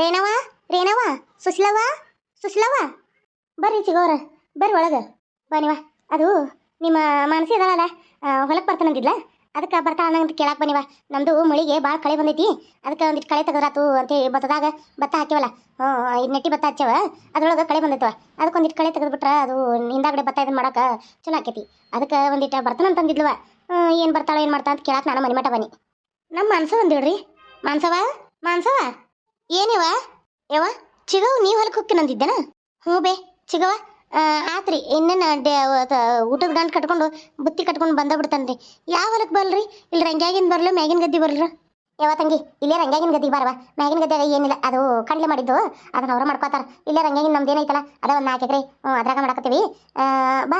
ರೇಣವ ರೇಣವ ಸುಶ್ಲವ ಸುಶ್ಲವ ಬರ್ರಿ ಚಿಗೋರ ಬರ್ರಿ ಒಳಗೆ. ಬನಿವ ಅದು ನಿಮ್ಮ ಮನಸ್ಸಿ ಅದಲ್ಲ ಹೊಲಕ್ಕೆ ಬರ್ತಾನಂದಿದ್ಲ ಅದಕ್ಕೆ ಬರ್ತಾಳ ಅಂತ ಕೇಳಕ್ಕೆ ಬನ್ನಿವ ನಮ್ದು ಮಳಿಗೆ ಭಾಳ ಕಳೆ ಬಂದೈತಿ. ಅದಕ್ಕೆ ಒಂದಿಟ್ಟು ಕಳೆ ತೆಗೆದ್ರಾತು ಅಂತೇಳಿ ಭತ್ತದಾಗ ಭತ್ತ ಹಾಕ್ಯವಲ್ಲ. ಹ್ಞೂ ಇದು ನೆಟ್ಟಿ ಭತ್ತ ಹಚ್ಚವ. ಅದ್ರೊಳಗೆ ಕಳೆ ಬಂದೈತವ. ಅದಕ್ಕೆ ಒಂದಿಟ್ಟು ಕಳೆ ತೆಗೆದ್ಬಿಟ್ರೆ ಅದು ಹಿಂದಾಗಡೆ ಭತ್ತ ಇದನ್ನು ಮಾಡೋಕೆ ಚಲೋ ಆಕೈತಿ ಅದಕ್ಕೆ ಒಂದಿಟ್ಟು ಬರ್ತಾನಂತಂದಿದ್ಲವ ಏನು ಬರ್ತಾಳೆ, ಏನು ಮಾಡ್ತಾ ಅಂತ ಕೇಳಕ್ಕೆ ನಾನು ಮನೆ ಮಠ ಬನ್ನಿ. ನಮ್ಮ ಮಾನ್ಸ ಬಂದಿಡ್ರಿ ಮಾನ್ಸವ ಮಾನ್ಸವ ಏನಿವ? ಯವ ಚಿಗವ್ ನೀವು ಹೊಲಕ್ಕೆ ಹೋಗ್ತೀನಂದಿದ್ದೇನ ಹ್ಞೂ ಬೇ ಚಿಗವ ಆತ್ರಿ, ಇನ್ನೇನು ಡೇ ಊಟದ ಗಂಟು ಕಟ್ಕೊಂಡು ಬುತ್ತಿ ಕಟ್ಕೊಂಡು ಬಂದ ಬಿಡ್ತಾನ್ರಿ. ಯಾವ ಹೊಲಕ್ಕೆ ಬಲ್ರಿ ಇಲ್ಲಿ ರಂಗ್ಯಾಗಿನ ಬರಲು ಮ್ಯಾಗಿನ ಗದ್ದೆ ಬರ್ಲ್ರ? ಯಾವ ತಂಗಿ, ಇಲ್ಲೇ ರಂಗ್ಯಾಗಿನ ಗದಿ ಬಾರವ ಮ್ಯಾಗಿನ ಗದ್ದಾಗ ಏನಿಲ್ಲ, ಅದು ಕಂಡ್ಲೆ ಮಾಡಿದ್ದು. ಅದನ್ನ ಅವ್ರು ಮಾಡ್ಕೋತಾರ. ಇಲ್ಲೇ ರಂಗ್ಯಾಗಿನ ನಮ್ದು ಏನೈತಲ್ಲ, ಅದ ಒಂದು ನಾಲ್ಕು ಎಕರೆ ಅದ್ರಾಗ ಮಾಡಕತ್ತೀವಿ. ಬಾ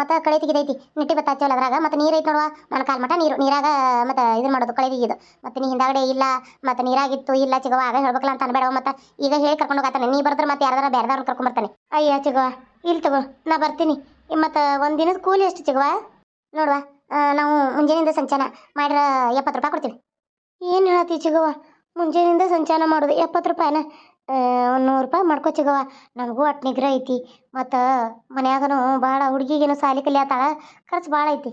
ಮತ್ತು ಕಳೆ ತೆಗಿದೈತಿ. ನಿಟ್ಟಿ ಬತ್ತ ಹಚ್ಚೋಲ್ಲ ಅದ್ರಾಗ. ಮತ್ತು ನೀರು ಐತೆ ನೋಡುವ ನನ್ನ ಕಾಲ್ ಮಟ ನೀರು. ನೀರಾಗ, ಮತ್ತು ಇದನ್ನ ಮಾಡೋದು ಕಳೆ ತೆಗಿಯೋದು. ಮತ್ತು ನೀ ಹಿಂದಾಗಡೆ ಇಲ್ಲ, ಮತ್ತು ನೀರಾಗಿತ್ತು, ಇಲ್ಲ ಚಿಗವ ಆಗ ಹೇಳ್ಬೇಕಲ್ಲ ಅಂತ ಅನ್ಬೇಡವ ಮತ್ತು ಈಗ ಹೇಳಿ ಕರ್ಕೊಂಡು ಹೋಗತ್ತಾನೆ ನೀ ಬರ್ದ್ರೆ ಮತ್ತೆ ಯಾರ್ದಾರ ಬೇರೆದವ್ರನ್ನ ಕರ್ಕೊಂಬರ್ತಾನೆ ಅಯ್ಯ ಚಿಗವ ಇಲ್ಲಿ ತಗೋ, ನಾ ಬರ್ತೀನಿ. ಮತ್ತು ಒಂದಿನದ ದಿನದ ಕೂಲಿ ಎಷ್ಟು ಚಿಗವ ನೋಡುವ ನಾವು ಮುಂಜಾನೆಯಿಂದ ಸಂಚಾನ ಮಾಡಿರ ಎಪ್ಪತ್ತು ರೂಪಾಯಿ ಕೊಡ್ತೀವಿ. ಏನು ಹೇಳತ್ತಿ ಚಿಗವ್ವ? ಮುಂಜಾನೆಯಿಂದ ಸಂಚಾನ ಮಾಡೋದು. ಎಪ್ಪತ್ತು ರೂಪಾಯಿನ ಒಂದು ನೂರು ರೂಪಾಯಿ ಮಾಡ್ಕೋ ಚಿಗವ್ವ. ನನಗೂ ಅಟ್ ನಿಗ್ರಹ ಐತಿ. ಮತ್ತು ಮನ್ಯಾಗನು ಭಾಳ ಹುಡುಗಿಗೇನು ಸಾಲಿ ಕಲಿಯತ್ತಾಳ ಖರ್ಚು ಭಾಳ ಐತಿ.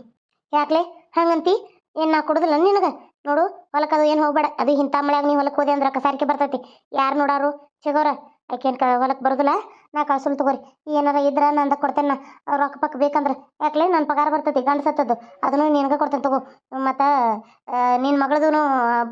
ಯಾಕ್ಲೆ? ಹಂಗಂತಿ? ಏನು ನಾ ಕೊಡೋದಿಲ್ಲ ನಿನಗೆ? ನೋಡು ಹೊಲಕ್ಕೆ ಅದು ಏನು ಹೋಗ್ಬೇಡ. ಅದು ಇಂಥ ಮಳೆಯಾಗ ನೀವು ಹೊಲಕ್ಕೆ ಹೋದೆ ಅಂದ್ರೆ ಕಸಾರಿಕೆ ಬರ್ತೈತಿ. ಯಾರು ನೋಡಾರು? ಚಿಗೋರ ಆಕೇನು ಕ ಹೊಲಕ್ಕೆ ಬರೋದಿಲ್ಲ? ನಾ ಕಳ್ಸಲ್ ತಗೋರಿ. ಏನಾರ ಇದ್ರ ನಂದ ಕೊಡ್ತೇನೆ ರೊಕ್ಕ ಪಕ್ಕ ಬೇಕಂದ್ರೆ. ಯಾಕ್ಲೆ? ನನ್ನ ಪಗಾರ ಬರ್ತೈತಿ ಗಂಡ ಸತ್ತದ್ದು ಅದನ್ನು ನಿನಗೆ ಕೊಡ್ತೇನೆ ತಗೋ. ಮತ್ತು ನಿನ್ನ ಮಗಳದೂ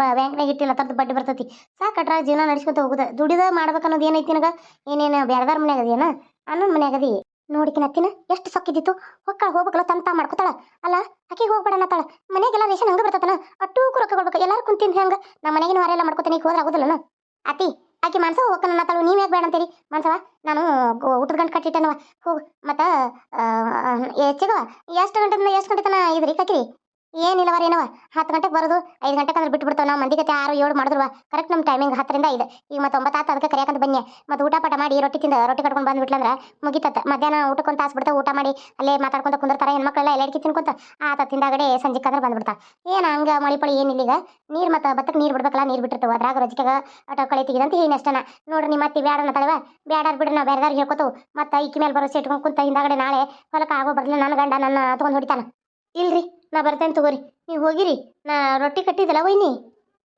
ಬ್ಯಾಂಕ್ನಾಗ ಇಟ್ಟಿಲ್ಲ ತರದ್ದು ಬಡ್ಡಿ ಬರ್ತೈತಿ. ಸಾಕಟ್ರ ಜೀವನ ನಡೆಸ್ಕೊಂತ ಹೋಗುದ. ದುಡಿದ ಮಾಡ್ಬೇಕು ಅನ್ನೋದು ಏನೈತಿ ನಿನಗೆ? ಏನೇನು ಬೇರೆದಾರ ಮನ್ಯಾಗ ಅದೇನ ಅನ್ನೊಂದು ಮನ್ಯಾಗ ಅದಿ. ನೋಡಿಕಿನ ಅತ್ತಿನ, ಎಷ್ಟು ಸೊಕ್ಕಿದ್ದಿತ್ತು. ಹೊಕ್ಕಳ ಹೋಗ್ಬೇಕಲ್ಲ ತಂತ ಮಾಡ್ಕೊತಾಳ. ಅಲ್ಲ, ಆಕಿಗೆ ಹೋಗ್ಬೇಡ ಅನ್ನತ್ತಾಳ ಮನೆಗೆಲ್ಲ ರೇಷನ್ ಹಂಗೆ ಬರ್ತತನ. ಅಟ್ಟೂಕು ರೊಕ್ಕ ಕೊಡ್ಬೇಕು. ಎಲ್ಲಾರು ಕುಂತಿಂದ ಹೆಂಗೆ? ನಮ್ಮ ಮನೆಗಿನ ವಾರ ಎಲ್ಲ ಮಾಡ್ಕೊತೀನಿ, ಈಗ ಹೋದ್ರೆ ಆಗುದಿಲ್ಲನ? ಅತಿ ಆಕಿ ಮನ್ಸ ಹೋಗ್ತಾನ ಅನ್ನತ್ತಾಳು. ನೀವ್ ಯಾಕೆ ಬೇಡ ಅಂತೀರಿ ಮನ್ಸವ, ನಾನು ಊಟದ ಗಂಟೆ ಕಟ್ಟಿಟ್ಟೆನವ. ಹೋಗು. ಮತ್ತ ಹೆಚ್ಚಿಗವ ಎಷ್ಟು ಗಂಟೆ ಎಷ್ಟು ಗಂಟೆ ತನ ಇದ್ರಿ ಕಕ್ಕಿರಿ ಏನಿಲ್ಲವ ಏನವ ಹತ್ತು ಗಂಟೆಗೆ ಬರೋದು, ಐದು ಗಂಟೆಗೆ ಅಂದ್ರೆ ಬಿಟ್ಟು ಬಿಡ್ತಾವ ನಾವು ಮಂದಿ ಆರು ಏಳು ಮಾಡಿದ್ರುವ ಕರೆಕ್ಟ್ ನಮ್ಮ ಟೈಮಿಂಗ್ ಹತ್ತರಿಂದ ಐದು. ಈಗ ಮತ್ತೆ ಒಂಬತ್ತು ಆತ ಅದಕ್ಕೆ ಕರೆಯಕಂತ ಬನ್ನಿ. ಮತ್ತೆ ಊಟ ಪಾಠ ಮಾಡಿ ರೊಟ್ಟಿ ತಿಂದ, ರೊಟ್ಟಿ ಕಟ್ಕೊಂಡು ಬಂದ್ಬಿಟ್ಲಂದ್ರೆ ಮುಗಿತತ್ತ ಮಧ್ಯಾಹ್ನ ಊಟಕ್ಕೊಂದು ತಾಸು ಬಿಡ್ತಾವ, ಊಟ ಮಾಡಿ ಅಲ್ಲೇ ಮಾತಾಡ್ಕೊಂತ ಕುಂದಿರ್ತಾರೆ ಹೆಣ್ಮಕ್ಳೆಲ್ಲ ಎಲ್ಲ ಅಡಿಕೆ ತಿನ್ಕೊಂತ ಆತ ತಿಂದಾಗಡೆ ಸಂಜೆ ಕಂದ್ರೆ ಬಂದ್ಬಿಡ್ತಾ ಏನು ಹಂಗ ಮಳಿ ಪಳಿ ಏನಿಲ್ಲ ಈಗ ನೀರು ಮತ್ತೆ ಬತ್ತಕ್ಕೆ ನೀರು ಬಿಡ್ಬೇಕಲ್ಲ, ನೀರು ಬಿಟ್ಟಿರ್ತವೆ. ಅದ್ರಾಗ ರಜಿಕೆಗ ಆಟ ಕಳೆ ತೆಗಿದಂತ ಏನು ಅಷ್ಟನ ನೋಡ್ರಿ ನಿಮ್ಮ ಮತ್ತೆ ಬ್ಯಾಡ ತಳವ ಬ್ಯಾಡಾರ್ ಬಿಡ್ರಿ ನಾವು ಬೇರೆದಾರು ಹೇಳ್ಕೊತವು. ಮತ್ತೆ ಇಕ್ಕಿ ಮೇಲೆ ಬರೋ ಇಟ್ಕೊಂಡು ಕುಂತ ಹಿಂದಾಗಡೆ ನಾಳೆ ಹೊಲಕ್ಕೆ ಆಗೋ ಬರ್ಲಿಲ್ಲ, ನನ್ನ ಗಂಡ ನನ್ನ ತೊಗೊಂಡು ಹೊಡಿತಾನ. ಇಲ್ರಿ. ನಾ ಬರ್ತೇನೆ ತಗೋರಿ. ನೀವು ಹೋಗಿರಿ. ನಾ ರೊಟ್ಟಿ ಕಟ್ಟಿದ್ದಲ್ಲ ವೈನಿ?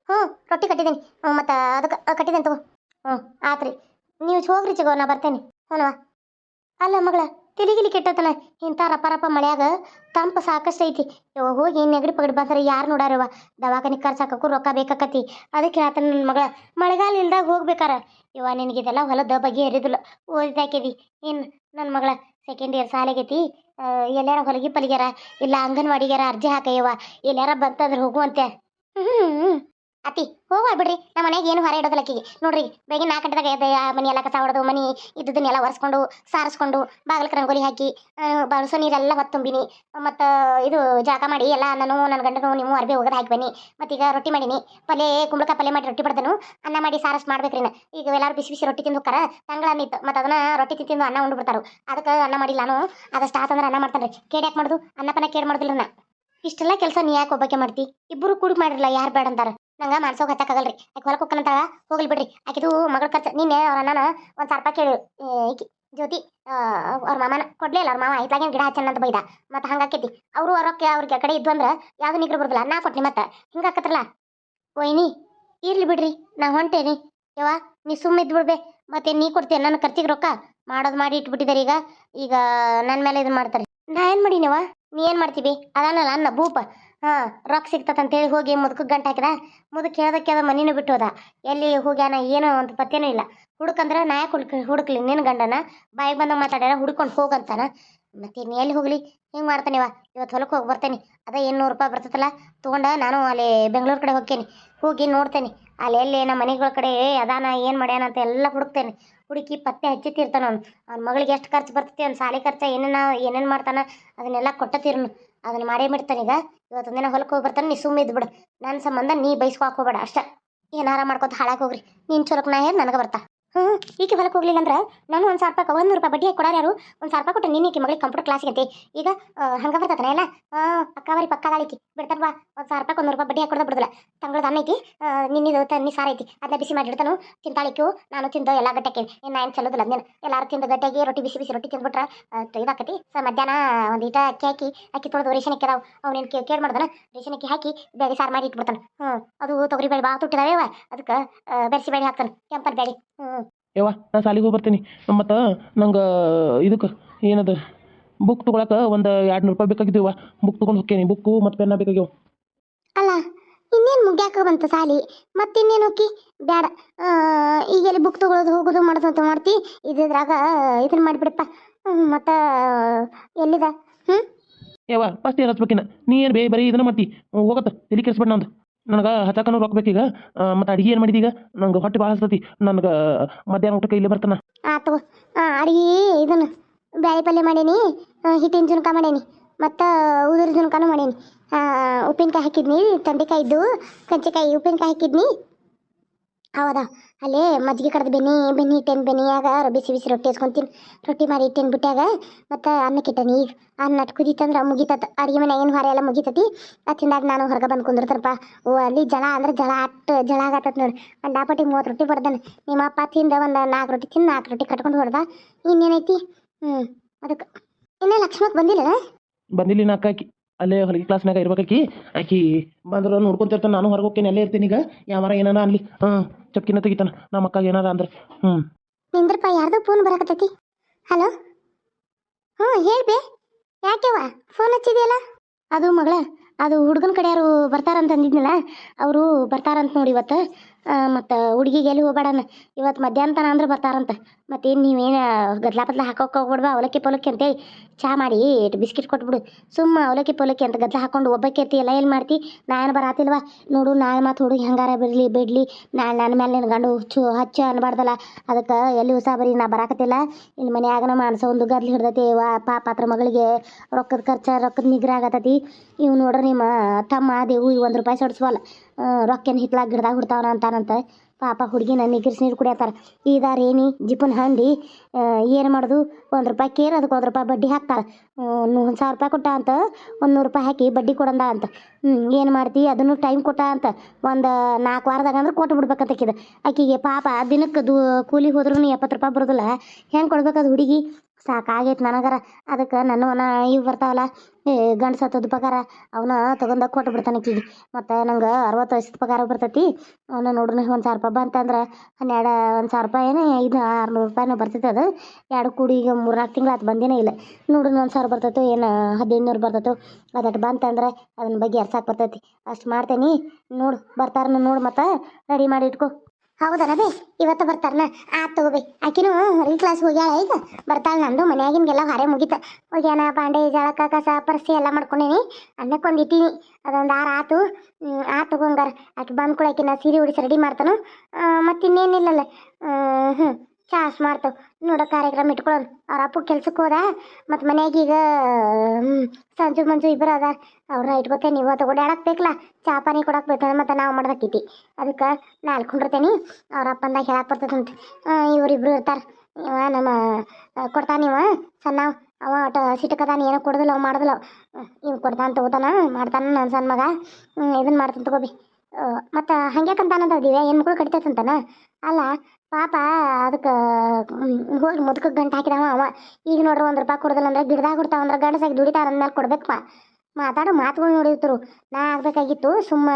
ಹ್ಞೂ, ರೊಟ್ಟಿ ಕಟ್ಟಿದ್ದೀನಿ. ಹ್ಞೂ, ಮತ್ತು ಅದಕ್ಕೆ ಕಟ್ಟಿದ್ದೇನೆ ತಗೋ. ಹ್ಞೂ, ಆತ್ರಿ. ನೀವು ಹೋಗ್ರಿ ಚಿಗೋ, ನಾ ಬರ್ತೇನೆ. ಹ್ಞೂ ಅಲ್ಲ ಮಗಳ ತಿಲಿಗಿಲಿ ಕೆಟ್ಟತನ. ಇಂಥ ರಪ್ಪ ರಪ್ಪ ಮಳ್ಯಾಗ ತಂಪು ಸಾಕಷ್ಟು ಐತಿ. ಇವ ಹೋಗಿ ನೆಗಡಿ ಪಗಡಿ ಬಂದ್ರೆ ಯಾರು ನೋಡಾರವ ದವಾಖಾನೆ ಖರ್ಚಾಕಕ್ಕೂ ರೊಕ್ಕ ಬೇಕಾಕತಿ ಅದಕ್ಕೆ ಹೇಳ್ತಾನೆ ನನ್ನ ಮಗಳ, ಮಳೆಗಾಲ ಇಲ್ದಾಗ ಹೋಗ್ಬೇಕಾರ. ಇವ ನಿನಗಿದೆಲ್ಲ ಹೊಲದ ಬಗ್ಗೆ ಎರಿದಿಲ್ಲ ಓದಿದಾಕಿದಿ. ಏನು ನನ್ನ ಮಗಳ ಸೆಕೆಂಡ್ ಇಯರ್ ಸಾಲಾಗೈತಿ. ಎಲ್ಲಾರ ಹೊಲಗಿ ಪಲಿಗ್ಯಾರ? ಇಲ್ಲ ಅಂಗನವಾಡಿಗ್ಯಾರ ಅರ್ಜಿ ಹಾಕಯ್ಯವ ಎಲ್ಲಾರ ಬಂತಂದ್ರೆ ಹೋಗುವಂತೆ. ಹ್ಞೂ ಅತಿ ಹೋಗ ಬಿಡ್ರಿ. ನಮ್ಮ ಮನೆಗೆ ಏನು ಹೊರ ಇಡೋದಿಲ್ಲಕ್ಕಿಗೆ ನೋಡ್ರಿ ಬೆಳಗ್ಗೆ ನಾಲ್ಕು ಗಂಟೆದಾಗ ಎದ್ದೆ ಮನೆ ಎಲ್ಲ ಕಸ ಹೊಡೆದು ಮನೆ ಇದ್ದದನ್ನೆಲ್ಲ ಒರೆಸ್ಕೊಂಡು, ಸಾರಿಸ್ಕೊಂಡು ಬಾಗಿಲಕ್ಕೆ ರಂಗೋಲಿ ಹಾಕಿ ಬಳಸೋ ನೀರೆಲ್ಲ ಹೊತ್ತುಂಬಿನಿ ಮತ್ತು ಇದು ಜಾಗ ಮಾಡಿ, ಎಲ್ಲ ನಾನು ನನ್ನ ಗಂಡನು ನೀವು ಅರ್ಬಿ ಹೋಗೋದು ಹಾಕಿ ಬನ್ನಿ. ಮತ್ತೀಗ ರೊಟ್ಟಿ ಮಾಡೀನಿ. ಪಲ್ಯ, ಕುಂಬಳಕಾಯಿ ಪಲ್ಯ ಮಾಡಿ ರೊಟ್ಟಿ ಬಡ್ದನು. ಅನ್ನ ಮಾಡಿ ಸಾರಸ್ ಮಾಡ್ಬೇಕ್ರಿ. ಈಗ ಎಲ್ಲರೂ ಬಿಸಿ ಬಿಸಿ ರೊಟ್ಟಿ ತಿಂದು ಹೋಗ್ತಾರ ತಂಗಳ ಅನ್ನಿತ್ತು ಮತ್ತು ಅದನ್ನ ರೊಟ್ಟಿ ತಿಂದು ಅನ್ನ ಉಂಡು ಬಿಡ್ತಾರು. ಅದಕ್ಕೆ ಅನ್ನ ಮಾಡಿಲ್ಲ ನಾನು. ಅದಷ್ಟು ಆತಂದ್ರೆ ಅನ್ನ ಮಾಡ್ತಾನೆ ರೀ ಕೇಡ್ ಯಾಕೆ ಮಾಡೋದು? ಅನ್ನಪನ ಕೇಡ್ ಮಾಡೋದಿಲ್ಲ ನಾ ಇಷ್ಟೆಲ್ಲ ಕೆಲಸ ನೀ ಯಾಕೆ ಒಬ್ಬಕ್ಕೆ ಮಾಡ್ತಿ? ಇಬ್ಬರು ಕೂಡಿ ಮಾಡಿರಲ್ಲ ಯಾರು ಬೇಡ ಅಂತಾರ ನಂಗೆ ಮಾಡ್ಸೋಕೆ ಹತ್ತಕ್ಕಾಗಲ್ರಿ ಆಕೆ ಹೊಲಕ್ಕೆ ಹೋಗ್ಕಂತಾಳ ಹೋಗ್ಲಿ ಬಿಡ್ರಿ. ಆಕಿದು ಮಗಳ ಖರ್ಚು. ನಿನ್ನೆ ಅವ್ರ ಅಣ್ಣನ ಒಂದು ಸಾವಿರ ಕೇಳು. ಏ, ಈಕಿ ಜ್ಯೋತಿ ಅವ್ರ ಮಾಮನ ಕೊಡ್ಲಿಲ್ಲ ಅವ್ರ ಮಾವ ಐತಾಗಿನ ಗಿಡ ಹಚ್ಚನ ಅಂತ ಬೈದ. ಮತ್ತೆ ಹಂಗಾಕೈತಿ ಅವರು ಅವ್ರಕ್ಕೆ ಅವ್ರಿಗೆ ಕಡೆ ಇದ್ವು ಅಂದ್ರೆ ಯಾವ್ದು ನಿಗ್ರ ಬರೋದಿಲ್ಲ. ನಾ ಕೊಟ್ನಿ ಮತ್ತೆ. ಹಿಂಗಾಕತ್ರಲ್ಲ ಒಯ್ನಿ ಇರ್ಲಿ ಬಿಡ್ರಿ. ನಾ ಹೊಂಟೇನಿ. ಯವ್ವ ನೀ ಸುಮ್ಮ ಇದ್ದು ಬಿಡ್ಬೇ. ಮತ್ತೆ ನೀ ಕೊಡ್ತೀಯ ನನ್ನ ಖರ್ಚಿಗೆ ರೊಕ್ಕ ಮಾಡೋದು ಮಾಡಿ ಇಟ್ಬಿಟ್ಟಿದ್ದಾರೆ ಈಗ. ಈಗ ನನ್ನ ಮೇಲೆ ಇದು ಮಾಡ್ತಾರೆ. ನಾ ಏನು ಮಾಡೀನವ ನೀ ಏನು ಮಾಡ್ತೀವಿ? ಅದಾನಲ್ಲ ಅನ್ನ ಭೂಪ. ಹಾಂ, ರೊಕ್ಕ ಹೇಳಿ ಹೋಗಿ ಮುದುಕ ಗಂಟು ಹಾಕಿದ. ಮುದುಕ ಕೇಳ್ದಕ್ಕೆ ಅದ ಮನಿನೂ ಬಿಟ್ಟು ಹೋದ. ಎಲ್ಲಿ ಹೋಗ್ಯಾನ, ಏನೋ ಒಂದು ಪತ್ತೇನೂ ಇಲ್ಲ. ಹುಡುಕಂದ್ರೆ ನಾ ಯಾಕೆ ಹುಡುಕ್, ಹುಡುಕ್ಲಿ ನಿನ್ನ ಗಂಡನ? ಬಾಯಿಗೆ ಬಂದಾಗ ಮಾತಾಡ್ಯಾರ, ಹುಡ್ಕೊಂಡು ಹೋಗಂತಾನ ಮತ್ತೆ ಇನ್ನು ಎಲ್ಲಿ ಹೋಗಲಿ? ಹಿಂಗೆ ಮಾಡ್ತಾನಿವ ಇವತ್ತು ಹೊಲಕ್ಕೆ ಹೋಗಿ ಬರ್ತೇನೆ. ಅದ ಇನ್ನೂರು ರೂಪಾಯಿ ಬರ್ತೈತಲ್ಲ, ತಗೊಂಡ ನಾನು ಅಲ್ಲಿ ಬೆಂಗಳೂರು ಕಡೆ ಹೋಗ್ತೇನೆ. ಹೋಗಿ ನೋಡ್ತೇನೆ. ಅಲ್ಲಿ ಎಲ್ಲಿ ನಮ್ಮ ಮನೆಗಳ ಕಡೆ ಅದಾನ, ಏನು ಮಾಡ್ಯಾನ ಅಂತ ಎಲ್ಲ ಹುಡುಕ್ತೇನೆ. ಹುಡುಕಿ ಪತ್ತೆ ಹಚ್ಚಿತಿರ್ತಾನ ಅವ್ನು. ಅವ್ನ ಮಗಳಿಗೆ ಎಷ್ಟು ಖರ್ಚು ಬರ್ತೈತಿ, ಅವ್ನ ಸಾಲಿ ಖರ್ಚು ಏನೇನು ಏನೇನು ಮಾಡ್ತಾನ, ಅದನ್ನೆಲ್ಲ ಕೊಟ್ಟತಿರ್ನು ಅದನ್ನ ಮಾಡೇ ಬಿಡ್ತಾನೀಗ ಈಗ. ಇವತ್ತೊಂದು ದಿನ ಹೊಲಕ್ಕೆ ಹೋಗಿ ಬರ್ತಾನೆ, ನೀ ಸುಮ್ಮ ಇದ್ದು ಬಿಡು. ನನ್ನ ಸಂಬಂಧ ನೀ ಬೈಸ್ಕೊ ಹಾಕೋಬೇಡ ಅಷ್ಟೇ. ಏನಾರ ಮಾಡ್ಕೊತ ಹಾಳಾಗಿ ಹೋಗ್ರಿ. ನೀನು ಚೊಲಕ್ ನಾ ಹೇಳಿ, ನನಗೆ ಬರ್ತಾ. ಹ್ಞೂ ಈಕೆ ಹೊಲಕ್ಕೆ ಹೋಗ್ಲಿಲ್ಲ ಅಂದ್ರೆ ನಾನು ಒಂದು ಸಾವಿರ ರೂಪಾಯಿ ಒಂದು ರೂಪಾಯಿ ಬಡ್ಡಿ ಕೊಡಾರ ಯಾರು? ಒಂದು ಸಾವಿರ ರೂಪಾಯಿ ಕೊಟ್ಟು ನೀನು ಈಕೆ ಮಗಳಿಗೆ ಕಂಪ್ಯೂಟರ್ ಕ್ಲಾಸಿಗೆ ಐತಿ ಈಗ ಹಂಗೆ ಬರ್ತತನ ಎಲ್ಲ? ಬರಿ ಪಕ್ಕಾ ಪಕ್ಕದಾಳಿಕಿ ಬಿಡ್ತಾರ ಬಾ, ಒಂದು ಸಾವಿರ ರೂಪಾಯಿ ಒಂದು ರೂಪಾಯಿ ಬಡ್ಡಿ ಹಾಕಿ ಕೊಡೋದು ಬಿಡೋದಿಲ್ಲ. ತಂಗಳದ ಅನ್ನ ಐತಿ ನಿನ್ನಿದು ತನ್ನಿ ಸಾರ ಐತಿ. ಅದನ್ನ ಬಿಸಿ ಮಾಡಿಡ್ತಾನು ತಿಂತಾಳಿಕ್ಕು ನಾನು ತಿಂದು ಎಲ್ಲ ಗಟ್ಟಕ್ಕೆ ಏನು ಚಲೋದಿಲ್ಲ ಅದನ್ನೇನು ಎಲ್ಲರೂ ತಿಂದು ಗಟ್ಟಿಗೆ ರೊಟ್ಟಿ ಬಿಸಿ ಬಿಸಿ ರೊಟ್ಟಿ ತಿಂದ್ಬಿಟ್ರೆ ಇದಾಕತಿ ಸೊ, ಮಧ್ಯಾಹ್ನ ಒಂದು ಈಟ ಅಕ್ಕಿ ಹಾಕಿ, ಅಕ್ಕಿ ತೊಳೆದು ರೇಷನ್ ಅಕ್ಕಿ ಅವ್ನು ಅವ್ನೇನು ಕೇಳಿ ಮಾಡ್ದಾನ? ರೇಷನ್ ಅಕ್ಕಿ ಹಾಕಿ, ಬೇಳೆ ಸಾರು ಮಾಡಿ ಇಟ್ಬಿಡ್ತಾನೆ. ಹ್ಞೂ ಅದು ತೊಗರಿ ಬೇಳೆ ಭಾಳ ತುಟ್ಟಿದಾವೆ ಅದಕ್ಕೆ ಬೆರ್ಸಿ ಬೇಳೆ ಹಾಕ್ತಾನೆ. ಕೆಂಪರ್ ಬೇಳೆ. ಯವ್ವ ನಾ ಸಾಲಿಗೆ ಹೋಗಿ ಬರ್ತೀನಿ. ಮತ್ತು ನಂಗೆ ಇದಕ್ಕೆ ಏನದು ಬುಕ್ ತೊಗೊಳಕ್ಕೆ ಒಂದು ಎರಡು ನೂರು ರೂಪಾಯಿ ಬೇಕಾಗಿದ್ದೀವ ಬುಕ್ ತೊಗೊಂಡು ಹೋಗ್ತೀನಿ ಬುಕ್ಕು ಮತ್ತು ಪೆನ್ನ ಬೇಕಾಗ್ಯವ. ಅಲ್ಲ ಇನ್ನೇನು ಮುಗ್ಯಾಕ ಬಂತ ಸಾಲಿ ಮತ್ತಿನ್ನೇನು ಹೋಗಿ ಬೇಡ ಈಗ ಎಲ್ಲಿ ಬುಕ್ ತೊಗೊಳೋದು ಹೋಗೋದು ಮಾಡೋದು ಅಂತ ಮಾಡ್ತಿ? ಇದ್ರಾಗ ಇದನ್ನ ಮಾಡಿಬಿಡಪ್ಪ. ಮತ್ತು ಎಲ್ಲಿದೆ? ಹ್ಞೂ ಯವ್ವ ಫಸ್ಟ್ ಏನು ಹಚ್ಬೇಕಿನ ನೀ ಏನು ಬೇ ಬರೀ ಇದನ್ನ ಮಾಡ್ತಿ. ಹೋಗತ್ತ ತಲೆ ಕೆಡಿಸ್ಬೇಡ ನಂದು. ನನಗೆ ಹಚ್ಚಕನು ರೊಕ್ಕ ಬೇಕೀಗ? ಮತ್ತು ಅಡಿಗೆ ಏನು ಮಾಡಿದೀಗ? ನಂಗೆ ಹೊಟ್ಟೆ ಭಾಳ ಹಸ್ತತಿ ನನಗೆ ಮಧ್ಯಾಹ್ನ ಊಟಕ್ಕೆ ಇಲ್ಲೇ ಬರ್ತಾನ. ಆತು ಅಡಿಗೆ ಇದನ್ನು ಬ್ಯಾಳಿ ಪಲ್ಯ ಮಾಡೇನಿ ಹಿಟ್ಟಿನ ಜುನ್ಕ ಮಾಡೇನಿ, ಮತ್ತು ಉದುರ ಜುನ್ಕಾನು ಮಾಡೇನಿ. ಉಪ್ಪಿನಕಾಯಿ ಹಾಕಿದ್ನಿ ತೊಂಡೆಕಾಯಿ ಇದ್ದು ಕಂಚಕಾಯಿ ಉಪ್ಪಿನಕಾಯಿ ಹಾಕಿದ್ನಿ. ಹೌದಾ? ಅಲ್ಲೇ ಮಜ್ಜಿಗೆ ಕಡ್ದು ಬೆನ್ನಿ ಬೆನ್ನಿ ಇಟ್ಟೇನು ಬೆನ್ನಿಯಾಗ ಬಿಸಿ ಬಿಸಿ ರೊಟ್ಟಿ ಹಚ್ಕೊಂತೀನಿ ರೊಟ್ಟಿ ಮಾಡಿ ಇಟ್ಟೇನು ಬಿಟ್ಟಾಗ ಮತ್ತು ಅನ್ನಕ್ಕೆ ಇಟ್ಟನಿ ಈಗ ಅನ್ನ ಕುದೀತಂದ್ರೆ ಮುಗಿತತ್. ಅಡುಗೆ ಮನೆ ಏನು ಹೊರ ಎಲ್ಲ ಮುಗಿತತಿ. ಅದು ನಾನು ಹೊರಗೆ ಬಂದು ಕುಂದಿರ್ತಾರಪ್ಪ ಓ, ಅಲ್ಲಿ ಜಳ ಅಂದ್ರೆ ಜಳ ಅಟ್ಟು ಜಳ ಆಗತ್ತದ ನೋಡಿ. ಅಂಡಾಪಟ್ಟಿ ಮೂವತ್ತು ರೊಟ್ಟಿ ಬಡ್ದಾನೆ. ನಿಮ್ಮ ಅಪ್ಪ ತಿಂದ ಒಂದು ನಾಲ್ಕು ರೊಟ್ಟಿ ತಿಂದು ನಾಲ್ಕು ರೊಟ್ಟಿ ಕಟ್ಕೊಂಡು ಹೊಡೆದ. ಇನ್ನೇನೈತಿ? ಹ್ಞೂ ಅದಕ್ಕೆ ಇನ್ನೇ ಲಕ್ಷ್ಮಕ್ಕೆ ಬಂದಿಲ್ಲ ಬಂದಿಲ್ಲ ನಾ ಅಕ್ಕಾಕಿ. ಅಲ್ಲೇ ಹೊಲಿಗೆ ಕ್ಲಾಸ್ನಾಗ ಇರ್ಬೇಕಾಕಿ ಆಕಿ. ಬಂದ್ರೆ ನೋಡ್ಕೊಂತಿರ್ತಾನೆ ನಾನು ಹೊರಗೆ ಹೋಗ್ತೇನೆ ಅಲ್ಲೇ ಇರ್ತೀನಿ ಈಗ. ಯಾವಾರ ಏನಾರ ಅನ್ಲಿ. ಹಾಂ, ಚಪ್ಕಿನ ತೆಗಿತಾನ. ನಮ್ಮ ಅಕ್ಕ ಏನಾರ ಅಂದ್ರೆ. ಹ್ಞೂ ನಿಂದ್ರಪ್ಪ, ಯಾರ್ದೋ ಫೋನ್ ಬರಕತ್ತೈತಿ. ಹಲೋ ಹ್ಞೂ ಹೇಳ್ಬೆ ಯಾಕೆವ ಫೋನ್ ಹಚ್ಚಿದೆಯಲ್ಲ? ಅದು ಮಗಳ, ಅದು ಹುಡುಗನ ಕಡೆ ಯಾರು ಬರ್ತಾರಂತ ಅಂದಿದ್ನಲ್ಲ, ಅವರು ಬರ್ತಾರಂತ ನೋಡಿ ಇವತ್ತು. ಮತ್ತು ಹುಡುಗಿಗೆ ಎಲ್ಲಿ ಹೋಗ್ಬೇಡಣ ಇವತ್ತು ಮಧ್ಯಾಹ್ನ ತನ ಅಂದ್ರೆ ಬರ್ತಾರಂತ. ಮತ್ತೇನು ನೀವೇನು ಗದ್ಲಾ ಪದ್ಲ ಹಾಕೋಕೆ ಹೋಗ್ಬಿಡ್ಬಾ ಅವಲಕ್ಕಿ ಪೊಲಕ್ಕಿ ಅಂತೇಳಿ ಚಾ ಮಾಡಿ ಇಟ್ಟು ಬಿಸ್ಕಿಟ್ ಕೊಟ್ಬಿಡು. ಸುಮ್ಮ ಅವಲಕ್ಕಿ ಪೋಲಕ್ಕಿ ಅಂತ ಗದ್ಲ ಹಾಕೊಂಡು ಒಬ್ಬಕ್ಕೆ ಎಲ್ಲ ಏನು ಮಾಡ್ತಿ? ನಾನು ಬರಾತಿಲ್ವಾ ನೋಡು, ನಾಳೆ ಮಾತು ಹುಡುಗಿ ಹೆಂಗಾರ ಬಿಡಲಿ ಬಿಡಲಿ. ನಾಳೆ ನನ್ನ ಮೇಲೆ ನಿನ್ನ ಗಂಡು ಹುಚ್ಚು ಹಚ್ಚ ಅನ್ಬಾರ್ದಲ್ಲ. ಅದಕ್ಕೆ ಎಲ್ಲಿ ಉಸಾ ಬರೀ, ನಾ ಬರಾಕತ್ತಿಲ್ಲ. ಇಲ್ಲಿ ನಮ್ಮ ಮಾನಸ ಒಂದು ಗದ್ಲು ಹಿಡ್ದೈತಿ. ವಾ, ಪಾಪ ಅದ್ರ ಮಗಳಿಗೆ ರೊಕ್ಕದ ಖರ್ಚ, ರೊಕ್ಕದ ನಿಗ್ರ ಆಗತ್ತತಿ ಇವ್ ನೋಡ್ರಿ ನಿಮ್ಮ ತಮ್ಮ ದೇವು ಈ ಒಂದು ರೂಪಾಯಿ ಸಡ್ಸ್ವಲ್ಲ. ರೊಕ್ಕೇನು ಹಿತ್ಲಾಗ ಗಿಡದಾಗ ಹುಡ್ತಾವನ ಅಂತಾನಂತ. ಪಾಪ ಹುಡುಗಿನ ನಿಗ್ರಿಸಿ ನೀರು ಕುಡಿಯತ್ತಾರ ಇದಾರ ಏನಿ ಜಿಪನ್ ಹಂಡಿ ಏನು ಮಾಡೋದು? ಒಂದು ರೂಪಾಯಿ ಕೇರ್, ಅದಕ್ಕೆ ಒಂದು ರೂಪಾಯಿ ಬಡ್ಡಿ ಹಾಕ್ತಾರೆ ಒಂದು ಸಾವಿರ ರೂಪಾಯಿ ಕೊಟ್ಟ ಅಂತ, ಒಂದು ನೂರು ರೂಪಾಯಿ ಹಾಕಿ ಬಡ್ಡಿ ಕೊಡಂದ ಅಂತ. ಏನು ಮಾಡ್ತಿ? ಅದನ್ನು ಟೈಮ್ ಕೊಟ್ಟ ಅಂತ. ಒಂದು ನಾಲ್ಕು ವಾರದಾಗ ಅಂದ್ರೆ ಕೊಟ್ಟು ಬಿಡ್ಬೇಕಂತ ಆಕಿದ ಆಕಿಗೆ ಪಾಪ ದಿನಕ್ಕೆ ದೂ, ಕೂಲಿ ಹೋದ್ರೂ ಎಪ್ಪತ್ತು ರೂಪಾಯಿ ಬರೋದಿಲ್ಲ. ಹೆಂಗೆ ಕೊಡ್ಬೇಕದು ಹುಡುಗಿ? ಸಾಕಾಗೈತೆ ನನಗರ. ಅದಕ್ಕೆ ನನ್ನ ಇವು ಬರ್ತಾವಲ್ಲ, ಏ ಗಂಡು ಸತ್ತದ ಪಗಾರ, ಅವನ ತಗೊಂಡಾಗ ಕೊಟ್ಟು ಬಿಡ್ತಾನೆ ಆಕಿಗೆ. ಮತ್ತು ನಂಗೆ ಅರವತ್ತು ವಯಸ್ಸದ ಪಗಾರ ಬರ್ತೈತಿ, ಅವನ ನೋಡ್ರಿ ಒಂದು ಸಾವಿರ ರೂಪಾಯಿ ಬಂತಂದ್ರೆ ಹನ್ನೆರಡು ಒಂದು ಸಾವಿರ ರೂಪಾಯಿ ಏನು, ಐದು ಆರುನೂರು ರೂಪಾಯಿನೂ ಬರ್ತೈತೆ ಅದು. ಎರಡು ಕೂಡಿ ಈಗ ಮೂರು ನಾಲ್ಕು ತಿಂಗಳು ಅದು ಬಂದಿನೇ ಇಲ್ಲ. ನೋಡ್ರಿ ಒಂದು ಸಾವಿರ ಬರ್ತೈತೋ, ಏನು ಹದಿನೈದು ನೂರು ಬರ್ತೈತೋ ಅದಟ್ಟು ಬಂತಂದ್ರೆ ಅದನ್ನ ಬಗ್ಗೆ ಎರ್ಸಾಕ್ ಬರ್ತೈತಿ. ಅಷ್ಟು ಮಾಡ್ತೇನೆ, ನೋಡು ಬರ್ತಾರನ ನೋಡು ಮತ್ತು, ರೆಡಿ ಮಾಡಿ ಇಟ್ಕೋ. ಹೌದನ ಬೇ ಇವತ್ತು ಬರ್ತಾರನ? ಆತ್ ತಗೋಬಿ. ಆಕಿನೂ ಹೊರಗಿನ ಕ್ಲಾಸ್ ಹೋಗ್ಯಾಳ ಈಗ. ಬರ್ತಾಳ ನಂದು, ಮನ್ಯಾಗಿನ್ಗೆಲ್ಲ ಹೊರೆ ಮುಗಿತ. ಹೋಗ್ಯಾನ ಬಾಂಡೆ ಜಳಕ ಕಸ, ಪರ್ಸಿ ಎಲ್ಲ ಮಾಡ್ಕೊಂಡೇನಿ. ಅನ್ನಕ್ಕೊಂದು ಇಟ್ಟೀನಿ. ಅದೊಂದು ಆರು ಆತು. ಆ ತಗೊಂಗಾರ ಆಕೆ ಬಂದ್ಕೊಳಕಿನ ಸೀರೆ ಉಡಿಸಿ ರೆಡಿ ಮಾಡ್ತಾನು. ಮತ್ತಿನ್ನೇನಿಲ್ಲಲ್ಲ. ಹ್ಞೂ ಚಾಸ್ ಮಾಡ್ತಾವ ನೋಡೋ, ಕಾರ್ಯಕ್ರಮ ಇಟ್ಕೊಳ್ಳೋಣ. ಅವ್ರ ಅಪ್ಪ ಕೆಲ್ಸಕ್ಕೆ ಹೋದ. ಮತ್ತು ಮನೆಯಾಗ ಈಗ ಸಂಜು, ಮಂಜು ಇಬ್ಬರು ಅದಾರ. ಅವ್ರನ್ನ ಇಟ್ಕೋತೆ ನೀವು ತಗೊಂಡಾಡಕ್ಕೆ ಬೇಕಲ್ಲ? ಚಾ ಪಾನಿ ಕೊಡಕ್ಕೆ ಬೇಕಂದ್ರೆ ಮತ್ತು ನಾವು ಮಾಡ್ದಕ್ಕೈತಿ ಅದಕ್ಕೆ ನಾ ಅಲ್ಕೊಂಡಿರ್ತೇನೆ ಅವ್ರ ಅಪ್ಪಂದಾಗ ಹೇಳಕ್ಕೆ ಬರ್ತದಂತ. ಇವರಿಬ್ರು ಇರ್ತಾರೆ. ಇವ ನಮ್ಮ ಕೊಡ್ತಾನೆ ಇವ. ಸಣ್ಣ ಅವ. ಒಟ್ಟು ಸಿಟಕದಾನ ಏನೋ ಕೊಡೋದಿಲ್ಲ, ಅವ ಮಾಡೋದಿಲ್ಲ ಇವ್ ಕೊಡ್ತಾನೆ ತಗೋತಾನ, ಮಾಡ್ತಾನ ನನ್ನ ಸಣ್ಣ ಮಗ. ಇದನ್ನ ಮಾಡ್ತಾನೆ ತಗೋಬಿ. ಮತ್ತು ಹಂಗ್ಯಾಕಂತಾನಂತ ದಿವ್ಯಾ? ಹೆಣ್ಮಕ್ಳು ಕಡಿತೈತಂತಾನ? ಅಲ್ಲ ಪಾಪ ಅದಕ್ಕೆ ಹೋಗಿ ಮುದುಕ ಗಂಟು ಹಾಕಿದವ ಅವ. ಈಗ ನೋಡ್ರಿ ಒಂದು ರೂಪಾಯಿ ಕೊಡೋದಿಲ್ಲ ಅಂದ್ರೆ ಗಿಡದಾಗ ಕೊಡ್ತಾವ ಅಂದ್ರೆ ಗಂಡಸಾಗಿ ದುಡಿತಾರ ಅಂದ್ಮೇಲೆ ಕೊಡ್ಬೇಕಪ್ಪ. ಮಾತಾಡೋ ಮಾತುಗಳು ನೋಡಿರ್ತರು. ನಾ ಆಗ್ಬೇಕಾಗಿತ್ತು, ಸುಮ್ಮ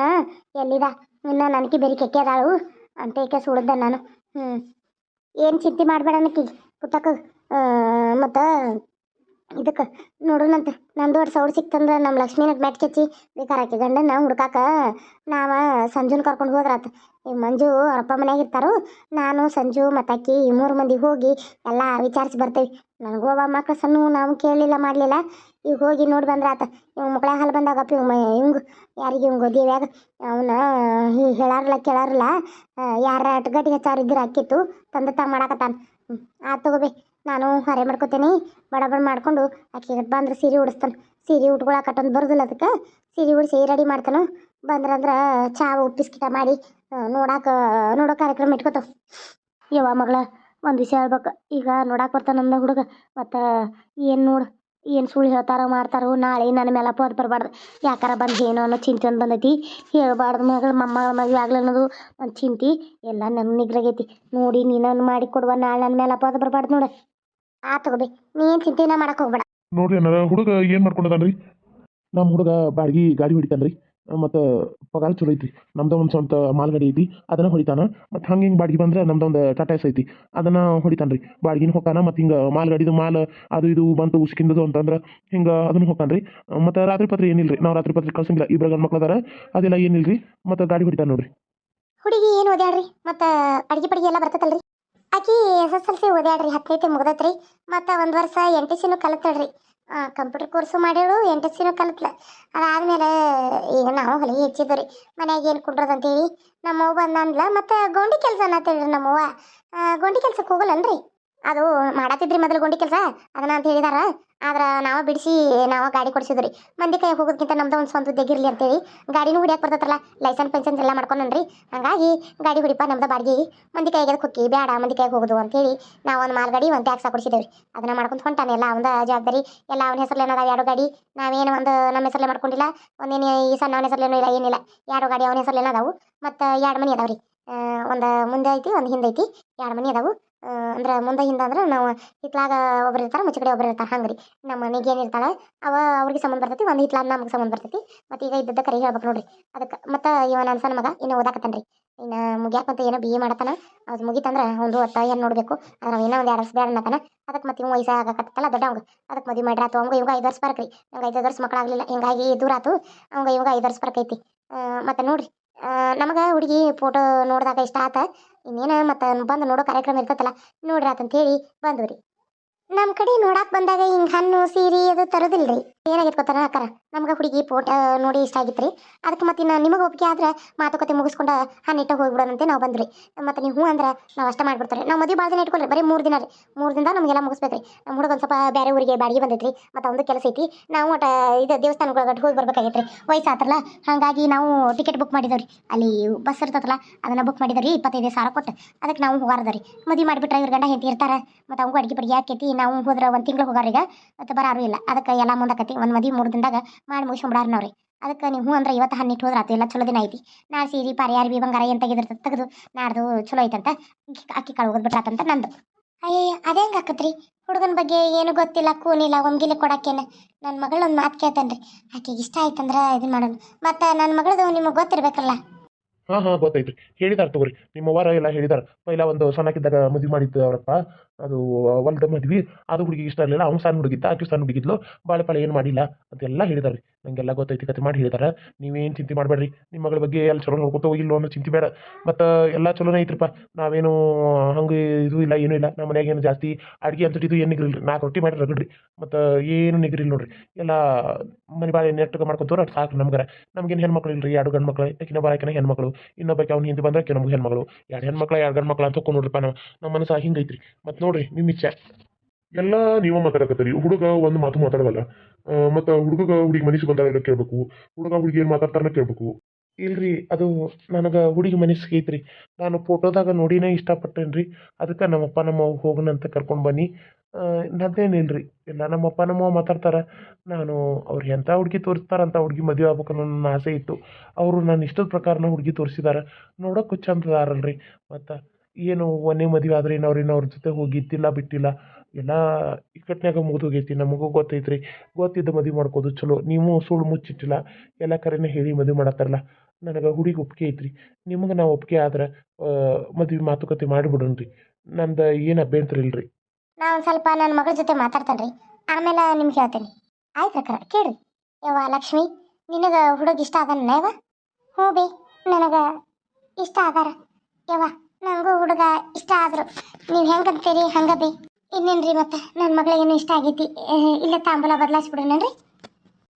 ಎಲ್ಲಿದ? ಇನ್ನು ನನಗೆ ಬೇರೆ ಕೆಕ್ಕೆ ಅದಾಳು ಅಂತ ಏಕೆ ಸುಳ್ದ ನಾನು? ಹ್ಞೂ ಏನು ಚಿಂತೆ ಮಾಡಬೇಡ ನಕ್ಕಿ ಪುಸ್ತಕ ಮತ್ತು ಇದಕ್ಕೆ ನೋಡೋಣಂತೆ ನಂದು ವರ್ಷ ಸೌಡ್ ಸಿಕ್ತಂದ್ರೆ ನಮ್ಮ ಲಕ್ಷ್ಮೀನಕ್ಕೆ ಮೆಟ್ ಕೆಚ್ಚಿ ಬೇಕಾರಾಕಿ ಗಂಡನ ಹುಡ್ಕಾಕ ನಾವ ಸಂಜುನ ಕರ್ಕೊಂಡು ಹೋದ್ರಾತ. ಈ ಮಂಜು ಅಪ್ಪ ಮನ್ಯಾಗ ಇರ್ತಾರು. ನಾನು, ಸಂಜು ಮತ್ತು ಅಕ್ಕಿ ಈ ಮೂರು ಮಂದಿ ಹೋಗಿ ಎಲ್ಲ ವಿಚಾರಿಸಿ ಬರ್ತೇವೆ. ನನಗೂ ಒಬ್ಬ ಮಕ್ಕಳು ಸಣ್ಣ ನಾವು ಕೇಳಲಿಲ್ಲ ಮಾಡಲಿಲ್ಲ. ಈಗ ಹೋಗಿ ನೋಡಿ ಬಂದ್ರೆ ಆತ ಇವ್ ಮಕ್ಳ ಹಾಲು ಬಂದಾಗಪ್ಪ ಇವ್ ಹಿಂಗೆ ಯಾರಿಗೆ ಓದಿವ್ಯಾಗ ಅವನ್ನ ಅವನ ಹೇಳಾರಲ್ಲ ಕೇಳಾರಲ್ಲ ಯಾರ ಅಟ್ಗಟ್ಟಿಗೆ ಹೆಚ್ಚಾರು ಇದ್ರೆ ಅಕ್ಕಿತ್ತು ತಂದೆ ತಾ ಮಾಡಾಕತ್ತಾನ. ಆ ತಗೋಬೇ. ನಾನು ಹರೆ ಮಾಡ್ಕೊತೇನೆ. ಬಡ ಬಡ ಮಾಡ್ಕೊಂಡು ಆಕೆಗೆ ಬಂದ್ರೆ ಸೀರೆ ಉಡಿಸ್ತಾನೆ. ಸೀರೆ ಉಟ್ಕೊಳಕಟ್ಟೊಂದು ಬರೋದಿಲ್ಲ ಅದಕ್ಕೆ ಸೀರೆ ಉಡಿಸಿ ರೆಡಿ ಮಾಡ್ತಾನೆ. ಬಂದ್ರಂದ್ರೆ ಚಾ ಉಪ್ಪಿಸ್ಕಿಟ ಮಾಡಿ ನೋಡಾಕ, ನೋಡೋ ಕಾರ್ಯಕ್ರಮ ಇಟ್ಕೋತಾವ. ಯವ್ವ ಮಗಳ, ಒಂದು ವಿಷಯ ಹೇಳ್ಬೇಕು. ಈಗ ನೋಡಕ್ಕೆ ಬರ್ತಾನೆ ನನ್ನ ಹುಡುಗ. ಮತ್ತು ಏನು ನೋಡು, ಏನು ಸುಳ್ಳು ಹೇಳ್ತಾರೋ ಮಾಡ್ತಾರೋ ನಾಳೆ ನನ್ನ ಮೇಲೆ ಅಪವಾದ ಬರಬಾರ್ದು. ಯಾಕಾರ ಬಂದು ಏನೋ ಅನ್ನೋ ಚಿಂತೆ ಒಂದು ಬಂದೈತಿ. ಹೇಳ್ಬಾರ್ದು ಮಗಳ ಮೊಮ್ಮಗಳ ಮದುವೆ ಆಗ್ಲಿ ಅನ್ನೋದು ಒಂದು ಚಿಂತೆ. ಎಲ್ಲ ನನ್ನ ನಿಗ್ರಾಗೈತಿ ನೋಡಿ ನೀನು ಮಾಡಿ ಕೊಡುವ, ನಾಳೆ ನನ್ನ ಮೇಲೆ ಅಪವಾದ ಬರಬಾರ್ದು ನೋಡು. ಆ ತಗೋಬಿ. ನೀನು ಚಿಂತೆನ ಮಾಡಕ್ ಹೋಗ್ಬೇಡ. ನೋಡ್ರಿ ಅನ್ನಾರ ಹುಡುಗ ಏನ್ ಮಾಡ್ಕೊಂಡದಾನ್ರಿ ನಮ್ಮ ಹುಡುಗ ಬಾಡಿಗೆ ಗಾಡಿ ಹೊಡಿತಾನ್ರಿ. ಮತ್ತ ಪಗಾರ ಚಲೋ ಐತಿ ನಮ್ದ ಒಂದ್ ಸ್ವಂತ ಮಾಲ್ ಗಾಡಿ ಐತಿ ಅದನ್ನ ಹೊಡಿತಾನ. ಮತ್ತು ಹಂಗ ಹಿಂಗೆ ಬಾಡಿಗೆ ಬಂದ್ರೆ ನಮ್ದ ಒಂದ್ ಟಾಟಾ ಎಸ್ ಐತಿ ಅದನ್ನ ಹೊಡಿತಾನ್ರಿ. ಬಾಡಿಗೆನ ಹೊಕ್ಕಾನ ಮತ್ತು ಹಿಂಗ ಮಾಲ್ ಗಾಡಿದು ಮಾಲ್ ಅದು ಇದು ಬಂತು ಉಸ್ಕಿಂದದು ಅಂತಂದ್ರ ಹಿಂಗ ಅದನ್ನ ಹೊಕ್ಕಾನ್ರಿ. ಮತ್ತ ರಾತ್ರಿ ಪತ್ರಿ ಏನಿಲ್ರಿ? ನಾವು ರಾತ್ರಿ ಪತ್ರಿ ಕಳ್ಸಂಗಿಲ್ಲ. ಇಬ್ಬರ ಗಂಡು ಮಕ್ಳು ಅದಾರ ಅದೆಲ್ಲ ಏನಿಲ್ರಿ? ಮತ್ತ ಗಾಡಿ ಹೊಡಿತಾನ ನೋಡ್ರಿ. ಹುಡುಗಿ ಏನು ಓದ್ಯಾಡ್ರಿ ಮತ್ತು ಅಡಿಗೆ ಪಡಿಗೆ ಎಲ್ಲ ಬರ್ತೈತಲ್ರಿ? ಆಕಿ ಎಸ್ ಎಸ್ ಎಲ್ ಸಿ ಓದ್ಯಾಡ್ರಿ ಹತ್ತೈತೆ ಮುಗ್ದತ್ರಿ. ಮತ್ತು ಒಂದು ವರ್ಷ ಎನ್ ಟಿ ಸಿನೂ ಕಲಿತಾಳ್ರಿ. ಕಂಪ್ಯೂಟರ್ ಕೋರ್ಸು ಮಾಡ್ಯಾಳು ಎನ್ ಟಿ ಸಿನೂ ಕಲಿತ್ಲ. ಅದಾದ್ಮೇಲೆ, ಈಗ ನಾವು ಹೊಲಿಗೆ ಹೆಚ್ಚಿದ್ವಿ ರೀ ಮನ್ಯಾಗ ಏನು ಕುಂಡ್ರದಂತೇಳಿ ನಮ್ಮವ್ವ ಬಂದಂದ್ಲ ಮತ್ತು ಗೊಂಡಿ ಕೆಲಸ ರೀ ನಮ್ಮವ್ವ. ಗೊಂಡಿ ಕೆಲ್ಸಕ್ಕೆ ಹೋಗಲ್ಲನ್ರಿ? ಅದು ಮಾಡತ್ತಿದ್ರಿ ಮೊದಲು ಗುಂಡಿ ಕೆಲಸ, ಅದನ್ನ ಅಂತ ಹೇಳಿದಾರ. ಆದ್ರೆ ನಾವು ಬಿಡಿಸಿ ನಾವು ಗಾಡಿ ಕೊಡಿಸಿದ್ರಿ ಮಂದಿ ಕೈ ಹೋಗೋದಕ್ಕಿಂತ ನಮ್ದು ಒಂದು ಸ್ವಂತ ಉದ್ಯೋಗ ಅಂತೇಳಿ ಗಾಡಿನೂ ಹುಡಿಯಕ್ಕೆ ಬರ್ತೈತಲ್ಲ ಲೈಸೆನ್ಸ್ ಪೆನ್ಸನ್ಸ್ ಎಲ್ಲ ಮಾಡ್ಕೊಂಡ್ರಿ ಹಂಗಾಗಿ ಗಾಡಿ ಹುಡಿಪ ನಮ್ದು ಬಾಡಿಗೆ. ಮಂದಿ ಕೈಗೆ ಹೊಕ್ಕಿ ಬೇಡ ಮಂದಿ ಕೈಗೆ ಅಂತ ಅಂತೇಳಿ ನಾವು ಒಂದು ಮಾಲ್ ಗಾಡಿ ಒಂದು ಟ್ಯಾಕ್ಸ್ ಕೊಡಿಸಿದೇವ್ರಿ. ಅದನ್ನ ಮಾಡ್ಕೊಂತ ಹೊಂಟಾನೆ ಎಲ್ಲ ಅವನ ಜವಾಬ್ದಾರಿ. ಎಲ್ಲ ಅವನ ಹೆಸರಲ್ಲೇ ಅದಾವ ಎರಡು ಗಾಡಿ. ನಾವೇನು ಒಂದು ನಮ್ಮ ಹೆಸರಲ್ಲೇ ಮಾಡ್ಕೊಂಡಿಲ್ಲ, ಒಂದೇನು ಈ ಸಣ್ಣ ಅವನ ಹೆಸರಲ್ಲೇನೂ ಇಲ್ಲ, ಏನಿಲ್ಲ. ಎರಡು ಗಾಡಿ ಅವನ ಹೆಸರಲ್ಲಿ ಅದಾವು. ಮತ್ತು ಎರಡು ಮನೆ ಅದಾವ್ರಿ. ಒಂದು ಮುಂದೆ ಐತಿ, ಒಂದು ಹಿಂದೆ ಐತಿ. ಎರಡು ಮನಿ ಅದಾವು. ಅಂದ್ರೆ ಮುಂದೆ ಹಿಂದೆ ಅಂದ್ರೆ ನಾವು ಹಿತ್ಲಾಗ ಒಬ್ರು ಇರ್ತಾರೆ, ಮುಚ್ಚ ಕಡೆ ಒಬ್ರು ಇರ್ತಾರೆ ಹಂಗೆ ರೀ ನಮ್ಮ ಮನೆಗೆ ಏನು ಇರ್ತಾಳೆ, ಅವ ಅವ್ರಿಗೆ ಸಂಬಂಧ ಬರ್ತೈತಿ, ಒಂದು ಹಿತ್ಲಾಗ ನಮ್ಗೆ ಸಂಬಂಧ ಬರ್ತೈತಿ. ಮತ್ತೆ ಈಗ ಇದ್ದದ್ದ ಕರೆ ಹೇಳ್ಬೇಕು ನೋಡ್ರಿ. ಅದಕ್ಕೆ ಮತ್ತು ಇವ ನನ್ನ ಸಣ್ಣ ಮಗ ಇನ್ನು ಓದಾಕತ್ತಾನ ರೀ ಇನ್ನು ಮುಗ್ಯಾಕ ಏನೋ ಬಿ ಎ ಮಾಡತ್ತಾನ. ಅದು ಮುಗಿತಂದ್ರೆ ಒಂದು ಹೊತ್ತ ಏನು ನೋಡಬೇಕು. ನಾವು ಇನ್ನೂ ಒಂದು ಎರಡು ವರ್ಷ ಬೇಡ ಅನ್ನತಾನ ಅದಕ್ಕೆ ಮತ್ತೆ ಇವ್ ವಯಸ್ಸು ಆಗಕತ್ತಲ್ಲ ದೊಡ್ಡವಂಗ. ಅದಕ್ಕೆ ಮದುವೆ ಮಾಡ್ರಿ ಆತು. ಅವಂಗ ಇವಾಗ ಐದು ವರ್ಷ ಬರಕ್ರಿ ನಂಗೆ ಐದು ವರ್ಷ ಮಕ್ಕಳಾಗಲಿಲ್ಲ ಹಿಂಗಾಗಿ ದೂರ ಆತು. ಅವಂಗ ಇವಾಗ ಐದು ವರ್ಷ ಬರಕೈತಿ ಮತ್ತು ನೋಡ್ರಿ. ನಮಗೆ ಹುಡುಗಿ ಫೋಟೋ ನೋಡಿದಾಗ ಇಷ್ಟ ಆತ. ಇನ್ನೇನು ಮತ್ತು ಬಂದು ನೋಡೋ ಕಾರ್ಯಕ್ರಮ ಇರ್ತೈತಲ್ಲ, ನೋಡ್ರಿ ಆತಂತ ಹೇಳಿ ಬಂದವು ರೀ. ನಮ್ಮ ಕಡೆ ನೋಡಕ್ಕೆ ಬಂದಾಗ ಹಿಂಗೆ ಹಣ್ಣು, ಸೀರೆ ಅದು ತರೋದಿಲ್ಲ ರೀ ಏನಾಗಿತ್ತು ಗೊತ್ತಾರ ಅಕ್ಕಾರ? ನಮ್ಗೆ ಹುಡುಗಿ ಫೋಟೋ ನೋಡಿ ಇಷ್ಟ ಆಗಿತ್ತು ರೀ ಅದಕ್ಕೆ ಮತ್ತೆ ಇನ್ನು ನಿಮಗೆ ಒಪ್ಪಿಗೆ ಆದ್ರೆ ಮಾತುಕತೆ ಮುಗಿಸ್ಕೊಂಡು ಹಣ್ಣಿಟ್ಟ ಹೋಗ್ಬಿಡೋಣಂತೆ ನಾವು ಬಂದ್ರಿ. ಮತ್ತು ನೀವು ಹ್ಞೂ ಅಂದ್ರೆ ನಾವು ಅಷ್ಟೇ ಮಾಡ್ಬಿಡ್ತಾರೆ ನಾವು ಮದುವೆ ಭಾಳ ದಿನ ಇಟ್ಕೊಳ್ರಿ ಬರೀ ಮೂರು ದಿನ ರೀ. ಮೂರು ದಿನ ನಮಗೆಲ್ಲ ಮುಗಿಸ್ಬೇಕ್ರಿ. ನಮ್ಮ ಹುಡುಗ ಒಂದು ಸ್ವಲ್ಪ ಬೇರೆ ಊರಿಗೆ ಬಾಡಿಗೆ ಬಂದೈತ್ರಿ. ಮತ್ತು ಒಂದು ಕೆಲಸ ಐತಿ. ನಾವು ಒಟ್ಟು ಇದು ದೇವಸ್ಥಾನಗಳಿಗೆ ಹೋಗಿ ಬರ್ಬೇಕಾಗೈತ್ರಿ. ವಯಸ್ಸಾತ್ರಲ್ಲ ಹಾಗಾಗಿ ನಾವು ಟಿಕೆಟ್ ಬುಕ್ ಮಾಡಿದವ್ರಿ. ಅಲ್ಲಿ ಬಸ್ ಇರ್ತದಲ್ಲ ಅದನ್ನು ಬುಕ್ ಮಾಡಿದವ್ರಿ. ಇಪ್ಪತ್ತೈದು ಸಾವಿರ ಕೊಟ್ಟು. ಅದಕ್ಕೆ ನಾವು ಹೋಗಾರದ್ರಿ ಮದುವೆ ಮಾಡಿಬಿಟ್ರೆ ಇವ್ರ ಗಂಡ ಹೆಂಡತಿ ಇರ್ತಾರೆ. ಮತ್ತು ಅವ್ಗೂ ಅಡುಗೆ ಪಡಿಗೆ ಹಾಕೈತಿ ನಾವು ಹೋದ್ರೆ ಒಂದು ತಿಂಗಳು ಹೋಗಾರೀಗ ಮತ್ತು ಬರಾರು ಇಲ್ಲ. ಅದಕ್ಕೆ ಎಲ್ಲ ಮುಂದಕತಿ. ಒಂದು ಮದುವೆ ಮೂರು ದಿನದಾಗ ಮಾಡಿ ಮುಗಿಸ್ಕೊಂಬಿಡಾರ ನಾವ್ರಿ ಅದಕ್ಕೆ ನೀವು ಹ್ಞೂ ಅಂದ್ರೆ ಇವತ್ತು ಹಣ್ಣಿಟ್ಟು ಹೋದ್ರೆ ಎಲ್ಲ ಚಲೋ ದಿನ ಐತಿ. ನಾಳೆ ಸೀರೆ ಪಾರಿ ಬಿ ಬಂಗಾರ ಏನು ತೆಗೆದಿರ್ತದೆ ತೆಗೆದು ನಾಡ್ದು ಚಲೋ ಐತಂತ ಅಕ್ಕಿ ಕಾಳು ಹೋಗ್ಬಿಟ್ರಾತಂತ ನಂದು. ಅಯ್ಯ ಅದೇ ಹೆಂಗೆ ಆಕತ್ರಿ? ಹುಡುಗನ ಬಗ್ಗೆ ಏನು ಗೊತ್ತಿಲ್ಲ, ಕೂನಿಲ್ಲ, ಒಮ್ಗಿಲೆ ಕೊಡಕ್ಕೇನ? ನನ್ನ ಮಗಳು ಒಂದು ಮಾತು ಕೇಳ್ತಾನೆ ರೀ ಆಕೆಗೆ ಇಷ್ಟ ಆಯ್ತಂದ್ರೆ ಇದನ್ನ ಮಾಡೋಣ. ಮತ್ತು ನನ್ನ ಮಗಳದು ನಿಮಗೆ ಗೊತ್ತಿರ್ಬೇಕಲ್ಲ? ಹಾಂ ಹಾಂ, ಗೊತ್ತೈತ್ರಿ. ಹೇಳಿದಾರ ತಗೋರಿ. ನಿಮ್ಮ ವಾರ ಎಲ್ಲ ಹೇಳಿದಾರ. ಪೈಲ ಒಂದು ಸಣ್ಣಕ್ಕಿದ್ದಾಗ ಮದುವೆ ಮಾಡಿದ್ದು ಅವರಪ್ಪ. ಅದು ಹೊಲ್ದ ಮದ್ವಿ, ಅದು ಹುಡುಗಿಗೆ ಇಷ್ಟ ಇರಲಿಲ್ಲ, ಅವ್ನು ಸಣ್ಣ ಹುಡುಗಿದ್ದ, ಆಕೆ ಸಣ್ಣ ಹುಡುಗಿದ್ಲು, ಬಾಳೆ ಪಾಳೆ ಏನು ಮಾಡಿಲ್ಲ, ಅಂತೆಲ್ಲ ಹೇಳಿದಾರೆ. ನನಗೆಲ್ಲ ಗೊತ್ತೈತಿ ಕತೆ ಮಾಡಿ ಹೇಳಿದಾರೆ. ನೀವೇನು ಚಿಂತೆ ಮಾಡಬೇಡ್ರಿ ನಿಮ್ಮ ಮಗಳ ಬಗ್ಗೆ ಎಲ್ಲ ಚಲೋ ನೋಡ್ಕೊತೋ ಇಲ್ಲೋ ಅನ್ನೋ ಚಿಂತೆ ಬೇಡ. ಮತ್ತು ಎಲ್ಲ ಚಲೋನೇ ಐತ್ರಿಪ್ಪ, ನಾವೇನು ಹಂಗೆ ಇದು ಇಲ್ಲ, ಏನೂ ಇಲ್ಲ, ನಮ್ಮ ಮನೆಯಾಗ ಏನು ಜಾಸ್ತಿ ಅಡುಗೆ ಅಂತ ಇದು ಏನು ನಿಗ್ರಿಲ್ರಿ ನಾಲ್ಕು ರೊಟ್ಟಿ ಮಾಡಿ ರಗಡ್ರಿ, ಮತ್ತು ಏನು ನಿಗ್ರಿಲ್ಲ ನೋಡ್ರಿ. ಎಲ್ಲ ಮನೆ ಭಾಳ ನೆಟ್ಟಗೆ ಮಾಡ್ಕೊತವ್ರು ಅಷ್ಟು ಸಾಕು ನಮ್ಗರ. ನಮ್ಗೇನು ಹೆಣ್ಮಕ್ಳು ಇಲ್ರಿ, ಎರಡು ಗಂಡು ಮಕ್ಳು, ಆಕಿನ ಬಾಳಕಿನ ಹೆಣ್ಮಕ್ಳು. ಇನ್ನೊಬ್ಬಕ್ಕೆ ಅವ್ನು ಹಿಂದೆ ಬಂದ್ರೆ ಕೆಲವು ಹೆಣ್ಮಕ್ಳು. ಎರಡು ಹೆಣ್ಮಕ್ಳು, ಎರಡು ಗಂಡು ಮಕ್ಳು ಅಂತ ನೋಡ್ರಿಪ್ಪ ನಮ್ಮ ಮನಸ್ಸು ಹಿಂಗೈತ್ರಿ. ಮತ್ತು ನೋಡ್ರಿ ನಿಮ್ಮ ಇಚ್ಛೆ. ಎಲ್ಲ ನೀವು ಮಾತಾಡಕತ್ತೀರಿ. ಹುಡುಗ ಒಂದು ಮಾತು ಮಾತಾಡೋದಲ್ಲ. ಮತ್ತು ಹುಡುಗ ಹುಡುಗಿ ಮನಸ್ಸು ಬಂದಾಗ ಕೇಳ್ಬೇಕು. ಹುಡುಗ ಹುಡುಗಿ ಏನು ಮಾತಾಡ್ತಾರನ್ನ ಕೇಳಬೇಕು. ಇಲ್ರಿ, ಅದು ನನಗೆ ಹುಡುಗಿ ಮನಸ್ಸಿಗೆ ಐತ್ರಿ. ನಾನು ಫೋಟೋದಾಗ ನೋಡಿನೇ ಇಷ್ಟಪಟ್ಟೇನಿ ರೀ ಅದಕ್ಕೆ ನಮ್ಮಪ್ಪ ನಮ್ಮವ್ವ ಹೋಗೋಣ ಅಂತ ಕರ್ಕೊಂಡು ಬನ್ನಿ. ನದ್ದೇನಿಲ್ರಿ ಇಲ್ಲ ನಮ್ಮಪ್ಪ ನಮ್ಮವ್ವ ಮಾತಾಡ್ತಾರೆ. ನಾನು ಅವ್ರು ಎಂಥ ಹುಡುಗಿ ತೋರಿಸ್ತಾರಂತ ಹುಡುಗಿ ಮದುವೆ ಆಗ್ಬೇಕು ಅನ್ನೋ ನನ್ನ ಆಸೆ ಇತ್ತು. ಅವರು ನನ್ನ ಇಷ್ಟದ ಪ್ರಕಾರನ ಹುಡುಗಿ ತೋರಿಸಿದ್ದಾರೆ ನೋಡೋಕ್ಕೂ ಚಂದದಾರಲ್ರಿ. ಮತ್ತು ಏನು ಒಂದೇ ಮದುವೆ ಆದ್ರೆ ಇನ್ನವ್ರು ಅವ್ರ ಜೊತೆ ಹೋಗಿ ತಿಲ್ಲ ಬಿಟ್ಟಿಲ್ಲ. ಎಲ್ಲ ಇಕ್ಕಟ್ನ್ಯಾಗ ಮುಗಿದು ಹೋಗೈತಿ ನಮಗೂ ಗೊತ್ತೈತ್ರಿ. ಗೊತ್ತಿದ್ದ ಮದುವೆ ಮಾಡ್ಕೋದು ಚಲೋ. ನೀವು ಸುಳ್ಳು ಮುಚ್ಚಿಟ್ಟಿಲ್ಲ. ಎಲ್ಲ ಕರೆನೇ ಹೇಳಿ ಮದುವೆ ಮಾಡತ್ತಾರಲ್ಲ. ನನಗೆ ಹುಡುಗಿ ಒಪ್ಪಿಗೆ ಐತ್ರಿ. ನಿಮಗೆ ನಾವು ಒಪ್ಪಿಗೆ ಆದ್ರೆ ಮದುವೆ ಮಾತುಕತೆ ಮಾಡಿಬಿಡೋಣ ರೀ ನಂದು ಏನು ಅಭ್ಯಂತರ ಇಲ್ರಿ? ನಾನು ಸ್ವಲ್ಪ ನನ್ನ ಮಗಳ ಜೊತೆ ಮಾತಾಡ್ತಾನೆ ಆಮೇಲೆ ನಿಮ್ಗೆ ಹೇಳ್ತೇನೆ. ಆಯ್ತು ಅಕ್ಕ ಕೇಳ್ರಿ. ಯವ್ವ ಲಕ್ಷ್ಮಿ, ನಿನಗೆ ಹುಡುಗ ಇಷ್ಟ ಅದಾನ ಯವ್ವ ಹ್ಞೂ ಬಿ, ನನಗೆ ಇಷ್ಟ ಆಗಾರ ಯವ್ವ. ನನಗೂ ಹುಡುಗ ಇಷ್ಟ ಆದ್ರು. ನೀವು ಹೆಂಗಂತೀರಿ? ಹಂಗಬಿ ಇನ್ನೇನ್ರಿ ಮತ್ತೆ? ನನ್ನ ಮಗಳಿಗೇನು ಇಷ್ಟ ಆಗೈತಿ. ಇಲ್ಲ ತಾಂಬೂಲ ಬದಲಾಯಿಸ್ಬಿಡೋಣನ್ರಿ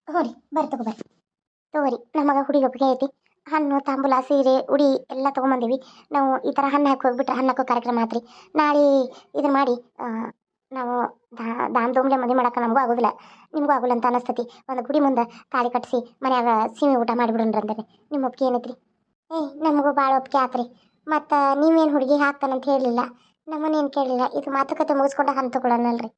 ಹ್ಞೂ ರೀ ಬರ್ರಿ ತಗೋ ಬರ್ರಿ. ತಗೋರಿ ಮಗ ಹುಡುಗಿ ಒಪ್ಪಿಗೆ ಐತಿ ಹಣ್ಣು, ತಾಂಬೂಲ, ಸೀರೆ, ಉಡಿ ಎಲ್ಲ ತೊಗೊಂಬಂದೀವಿ. ನಾವು ಈ ಥರ ಹಣ್ಣು ಹಾಕಿ ಹೋಗ್ಬಿಟ್ರೆ ಹಣ್ಣು ಹಾಕೋ ಕಾರ್ಯಕ್ರಮ ಆತ್ರಿ. ನಾಳೆ ಇದನ್ನ ಮಾಡಿ ನಾವು ದಾನ್ ದೋಮ್ಲೆ ಮದುವೆ ಮಾಡಕ್ಕೆ ನಮಗೂ ಆಗೋದಿಲ್ಲ. ನಿಮಗೂ ಆಗೋಲ್ಲ ಅಂತ ಅನಿಸ್ತತಿ. ಒಂದು ಗುಡಿ ಮುಂದೆ ತಾಳಿ ಕಟ್ಟಿಸಿ ಮನ್ಯಾಗ ಸೀಮೆ ಊಟ ಮಾಡಿಬಿಡೋಣ್ರಿ ಅಂದರೆ. ನಿಮ್ಮ ಒಪ್ಪಿಗೆ ಏನೈತ್ರಿ? ಏ ನಮಗೂ ಭಾಳ ಒಪ್ಪಿಗೆ ಆತ್ರಿ. ಮತ್ತು ನೀವೇನು ಹುಡುಗಿ ಹಾಕ್ತಾನಂತ ಹೇಳಲಿಲ್ಲ ನಮ್ಮನ್ನೇನು ಕೇಳಲಿಲ್ಲ ಇದು ಮಾತುಕತೆ ಮುಗಿಸ್ಕೊಂಡು ಹಂತ ಕೊಡೋಣಲ್ರಿ